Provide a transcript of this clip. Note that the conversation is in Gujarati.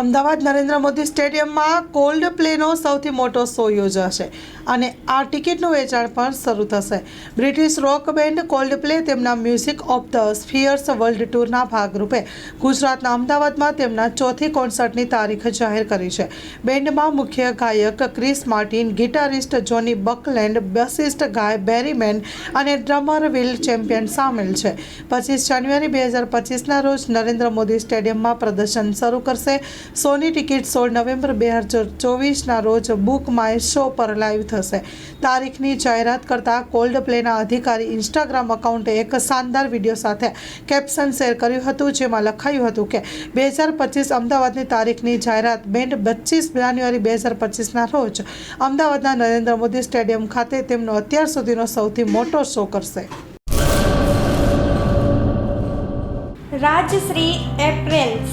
અમદાવાદ નરેન્દ્ર મોદી સ્ટેડિયમમાં કોલ્ડ પ્લેનો સૌથી મોટો શો યોજાશે અને આ ટિકિટનું વેચાણ પણ શરૂ થશે. British rock band Coldplay તેમના music of the spheres world ટૂરના ભાગરૂપે ગુજરાતના અમદાવાદમાં તેમના ચોથી કોન્સર્ટની તારીખ જાહેર કરી છે. બેન્ડમાં મુખ્ય ગાયક ક્રિસ માર્ટિન, ગિટારિસ્ટ જોની બકલેન્ડ, બેસિસ્ટ ગાય બેરીમેન અને ડ્રમર વિલ ચેમ્પિયન સામેલ છે. પચીસ જાન્યુઆરી બે હજાર પચીસના રોજ નરેન્દ્ર મોદી સ્ટેડિયમમાં પ્રદર્શન શરૂ કરશે. સોની ટિકિટ સોળ નવેમ્બર બે હજાર ચોવીસના રોજ બુક માય શો પર લાઈવ થશે. તારીખની જાહેરાત કરતા કોલ્ડ પ્લેના અધિકારી ઇન્સ્ટાગ્રામ અકાઉન્ટે એક શાનદાર વીડિયો સાથે કેપ્શન શેર કર્યું હતું, જેમાં લખાયું હતું કે, બે હજાર પચીસ અમદાવાદની તારીખની જાહેરાત બેન્ડ પચીસ જાન્યુઆરી બે હજાર પચીસના રોજ અમદાવાદના નરેન્દ્ર મોદી સ્ટેડિયમ ખાતે તેમનો અત્યાર સુધીનો સૌથી મોટો શો કરશે. રાજશ્રી એપ્રેલ્સ